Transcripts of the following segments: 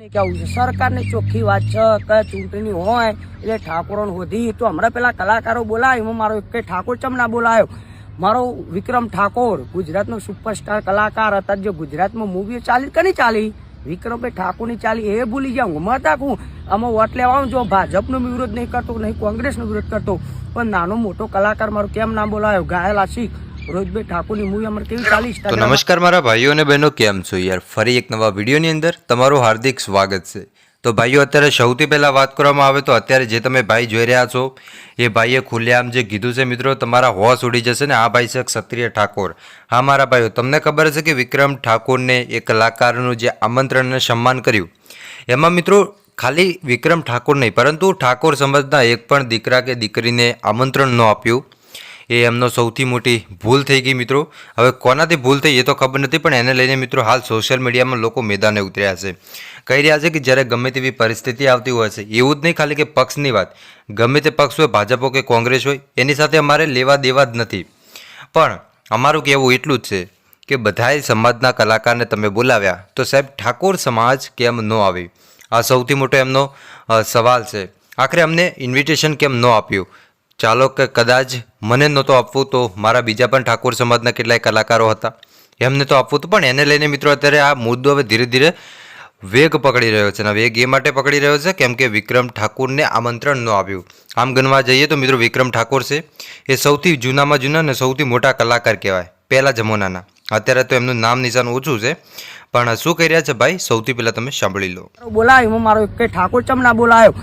મને કેવું છે. સરકારની ચોખ્ખી વાત છે કે ચૂંટણી હોય એટલે ઠાકોરોને હોધી. તો હમણાં પેલા કલાકારો બોલાય. એમાં મારો એક ઠાકોર ચમ ના બોલાયો. મારો વિક્રમ ઠાકોર, ગુજરાતનો સુપરસ્ટાર કલાકાર હતા. જે ગુજરાતમાં મૂવીઓ ચાલી કની ચાલી? વિક્રમભાઈ ઠાકોરની ચાલી એ ભૂલી જાઉં હું મળતા હું આમાં વોટ લેવા જો ભાજપનો વિરોધ નહીં કરતો નહીં કોંગ્રેસનો વિરોધ કરતો. પણ નાનો મોટો કલાકાર મારો કેમ ના બોલાયો? ઘાયલ આશિક રોજભાઈ ઠાકોરની મૂવી અમારે કેવી ચાલી તો નમસ્કાર મારા ભાઈઓ અને બહેનો કેમ છો યાર? ફરી એક નવા વિડીયોની અંદર તમારું હાર્દિક સ્વાગત છે. તો ભાઈઓ અત્યારે સૌથી પહેલાં વાત કરવામાં આવે તો અત્યારે જે તમે ભાઈ જોઈ રહ્યા છો એ ભાઈએ ખુલ્લેઆમ જે કીધું છે મિત્રો તમારા હોશ ઉડી જશે ને આ ભાઈ છે ક્ષત્રિય ઠાકોર. હા મારા ભાઈઓ તમને ખબર છે કે વિક્રમ ઠાકોરને એ કલાકારનું જે આમંત્રણ અને સન્માન કર્યું? એમાં મિત્રો ખાલી વિક્રમ ઠાકોર નહીં પરંતુ ઠાકોર સમાજના એક પણ દીકરા કે દીકરીને આમંત્રણ ન આપ્યું. એ એમનો સૌથી મોટી ભૂલ થઈ ગઈ મિત્રો. હવે કોનાથી ભૂલ થઈ એ તો ખબર નથી, પણ એને લઈને મિત્રો હાલ સોશિયલ મીડિયામાં લોકો મેદાને ઉતર્યા છે. કહી રહ્યા છે કે જ્યારે ગમે તેવી પરિસ્થિતિ આવતી હોય છે, એવું જ નહીં ખાલી કે પક્ષની વાત. ગમે તે પક્ષ હોય, ભાજપ કે કોંગ્રેસ હોય, એની સાથે અમારે લેવા દેવા જ નથી. પણ અમારું કહેવું એટલું જ છે કે બધાએ સમાજના કલાકારને તમે બોલાવ્યા તો સાહેબ ઠાકોર સમાજ કેમ ન આવી? આ સૌથી મોટો એમનો સવાલ છે. આખરે અમને ઇન્વિટેશન કેમ ન આપ્યું? ચાલો કે કદાચ મને નહોતો આપવું તો મારા બીજા પણ ઠાકોર સમાજના કેટલાય કલાકારો હતા. એમને તો આપવું હતું પણ એને લઈને મિત્રો અત્યારે આ મુદ્દો હવે ધીરે ધીરે વેગ પકડી રહ્યો છે. અને વેગ એ માટે પકડી રહ્યો છે કેમ કે વિક્રમ ઠાકુરને આમંત્રણ ન આવ્યું આમ ગણવા જઈએ તો મિત્રો વિક્રમ ઠાકોર છે, એ સૌથી જૂનામાં જૂના અને સૌથી મોટા કલાકાર કહેવાય, પહેલા જમાનાના. અત્યારે તો એમનું નામ નિશાન ઓછું છે, પણ શું કહી રહ્યા છે ભાઈ? સૌથી પહેલાં તમે સાંભળી લો. એમાં મારો એક ઠાકોર ચમ ના બોલાયો.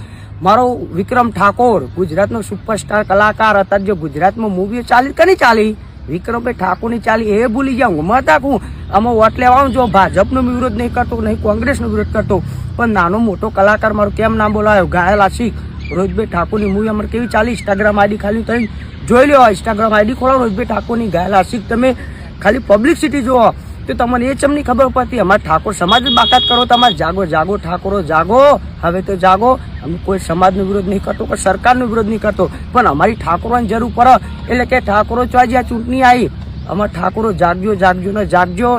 મારો વિક્રમ ઠાકોર, ગુજરાતનો સુપરસ્ટાર કલાકાર હતા, જે ગુજરાતમાં મૂવીઓ ચાલી, કની ચાલી? વિક્રમભાઈ ઠાકોરની ચાલી, એ ભૂલી ગયા, હું મત હું આમાં વોટ લેવા આવું જો, ભાજપનો વિરોધ નહીં કરતો, નહીં કોંગ્રેસનો વિરોધ કરતો. પણ નાનો મોટો કલાકાર મારો કેમ નામ બોલાયો? ઘાયલ આશિક રોજભાઈ ઠાકોરની મૂવી અમારે કેવી ચાલી? ઇન્સ્ટાગ્રામ આઈડી ખાલી તમે જોઈ લો ઇન્સ્ટાગ્રામ આઈડી ખોલો, રોજભાઈ ઠાકોરની ઘાયલ આશિક તમે ખાલી પબ્લિસિટી જુઓ. તો તમને એ ચમની ખબર પડતી, અમારે ઠાકોર સમાજ બાકાત કરો, તમારે જાગો જાગો, ઠાકોરો, જાગો. હવે તો જાગો. અમે કોઈ સમાજનો વિરોધ નહીં કરતો, કોઈ સરકારનો વિરોધ નહીં કરતો. પણ અમારી ઠાકોરોની જરૂર પડે. એટલે કે ઠાકોરો આ ચૂંટણી આવી. અમારા ઠાકોરો જાગજો જાગજો ને જાગજો.